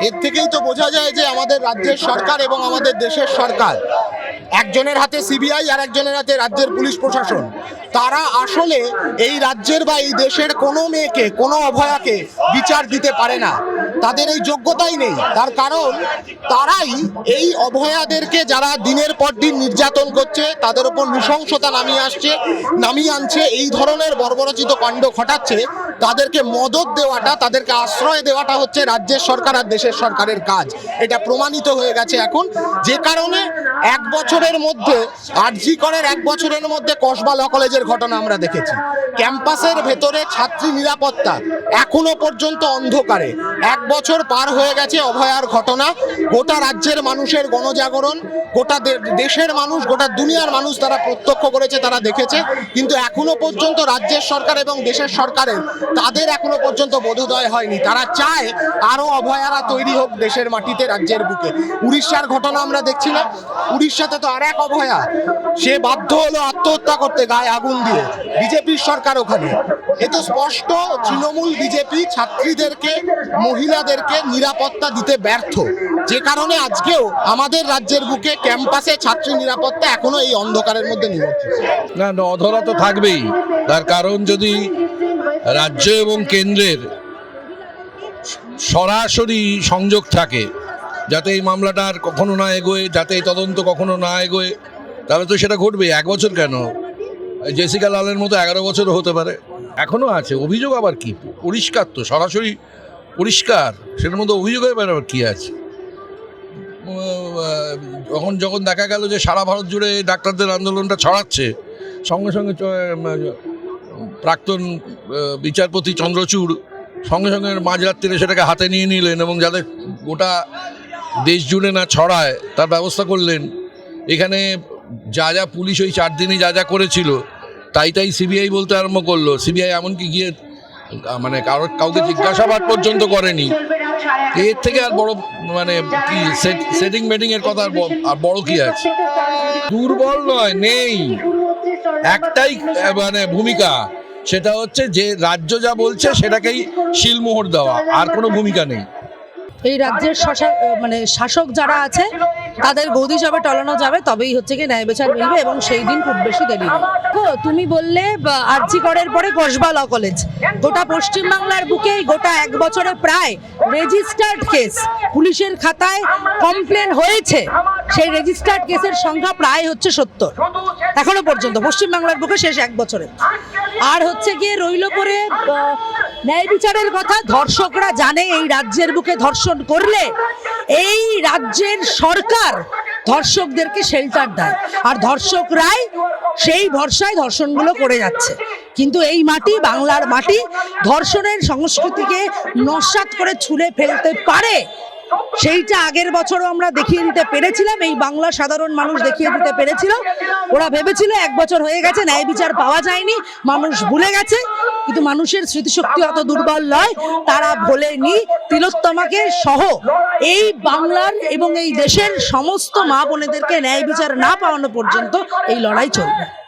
এর থেকেই তো বোঝা যায় যে আমাদের রাজ্যের সরকার এবং আমাদের দেশের সরকার একজনের হাতে সিবিআই আর একজনের হাতে রাজ্যের পুলিশ প্রশাসন। তারা আসলে এই রাজ্যের বা এই দেশের কোনো মেয়েকে, কোনো অভয়াকে বিচার দিতে পারে না। তাদের এই যোগ্যতাই নেই। তার কারণ, তারাই এই অভয়াদেরকে যারা দিনের পর দিন নির্যাতন করছে, তাদের উপর নৃশংসতা নামিয়ে আসছে, নামিয়ে আনছে, এই ধরনের বর্বরচিত কাণ্ড ঘটাচ্ছে, তাদেরকে মদত দেওয়াটা, তাদেরকে আশ্রয় দেওয়াটা হচ্ছে রাজ্যের সরকার আর দেশের সরকারের কাজ। এটা প্রমাণিত হয়ে গেছে এখন। যে কারণে এক বছরের মধ্যে, আরজি করের এক বছরের মধ্যে কসবা ল কলেজের ঘটনা আমরা দেখেছি। ক্যাম্পাসের ভেতরে ছাত্রী নিরাপত্তা এখনও পর্যন্ত অন্ধকারে। এক বছর পার হয়ে গেছে অভয়ার ঘটনা। গোটা রাজ্যের মানুষের গণজাগরণ, গোটা দেশের মানুষ, গোটা দুনিয়ার মানুষ তারা প্রত্যক্ষ করেছে, তারা দেখেছে। কিন্তু এখনও পর্যন্ত রাজ্যের সরকার এবং দেশের সরকারের তাদের এখনও পর্যন্ত বোধোদয় হয়নি। তারা চায় আরও অভয়ারা তৈরি হোক দেশের মাটিতে, রাজ্যের বুকে। উড়িষ্যার ঘটনা আমরা দেখছি না উড়িষ্যাতে তো আর এক অভয়া সে বাধ্য হলো আত্মহত্যা করতে গায়ে আগুন দিয়ে বিজেপির সরকার ওখানে। এ তো স্পষ্ট তৃণমূল বিজেপি ছাত্রীদেরকে মহিলাদেরকে নিরাপত্তা দিতে ব্যর্থ। যে কারণে আজকেও আমাদের রাজ্যের বুকে ক্যাম্পাসে ছাত্রী নিরাপত্তা এখনও এই অন্ধকারের মধ্যে না, অধরা তো থাকবেই। তার কারণ যদি রাজ্য এবং কেন্দ্রের সরাসরি সংযোগ থাকে যাতে এই মামলাটা আর কখনো না এগোয়, যাতে এই তদন্ত কখনো না এগোয়, তাহলে তো সেটা ঘটবে। এক বছর কেন? জেসিকা লালের মতো এগারো বছরও হতে পারে। এখনও আছে, অভিযোগ আবার কি? পরিষ্কার তো, সরাসরি পরিষ্কার। সেটার মধ্যে অভিযোগের ব্যাপার কি আছে? যখন যখন দেখা গেল যে সারা ভারত জুড়ে ডাক্তারদের আন্দোলনটা ছড়াচ্ছে, সঙ্গে সঙ্গে প্রাক্তন বিচারপতি চন্দ্রচূড় সঙ্গে সঙ্গে মাঝরাত্রিরে সেটাকে হাতে নিয়ে নিলেন এবং যাতে গোটা দেশ জুড়ে না ছড়ায়, তার ব্যবস্থা করলেন। এখানে যা যা পুলিশ ওই চার দিনে যা যা করেছিল, তাই তাই সিবিআই বলতে আরম্ভ করল। সিবিআই এমনকি গিয়ে মানে কারও, কাউকে জিজ্ঞাসাবাদ পর্যন্ত করেনি। এর থেকে আর বড় মানে কি সেটিং মেটিং এর কথা আর বড় কি আছে? দুর্বল নয়, নেই। একটাই মানে ভূমিকা, সেটা হচ্ছে যে রাজ্য যা বলছে সেটাকেই শিলমোহর দেওয়া, আর কোনো ভূমিকা নেই। এই রাজ্যের শাসক মানে শাসক যারা আছে তাদের গদি যাবে টলানো যাবে তবেই হচ্ছে কি ন্যায় বিচার মিলবে এবং সেই দিন খুব বেশি দেরি তুমি বললে আরজি করের পরে কসবা ল কলেজ গোটা পশ্চিমবাংলার বুকে গোটা এক বছরে প্রায় রেজিস্টার্ড কেস পুলিশের খাতায় কমপ্লেন হয়েছে। সেই রেজিস্টার্ড কেসের সংখ্যা প্রায় হচ্ছে সত্তর। এখনও পর্যন্ত পশ্চিমবাংলার বুকে শেষ এক বছরে। আর হচ্ছে গিয়ে রইল পরে আহ, ন্যায় বিচারের কথা ধর্ষকরা জানে এই রাজ্যের বুকে ধর্ষণ করলে, এই রাজ্যের সরকার ধর্ষকদেরকে শেল্টার দেয়। আর ধর্ষকরাই সেই ভরসায় ধর্ষণগুলো করে যাচ্ছে। কিন্তু এই মাটি, বাংলার মাটি, ধর্ষণের সংস্কৃতিকে নস্বাত করে ছুঁড়ে ফেলতে পারে সেইটা আগের বছরও আমরা দেখিয়ে দিতে পেরেছিলাম, এই বাংলা সাধারণ মানুষ দেখিয়ে দিতে পেরেছিল। ওরা ভেবেছিল এক বছর হয়ে গেছে, ন্যায় বিচার পাওয়া যায়নি, মানুষ ভুলে গেছে, কিন্তু মানুষের স্মৃতিশক্তি অত দুর্বল নয়, তারা ভোলেনি। তিলোত্তমাকে সহ এই বাংলার এবং এই দেশের সমস্ত মা বোনেদেরকে ন্যায় বিচার না পাওয়ানো পর্যন্ত এই লড়াই চলবে।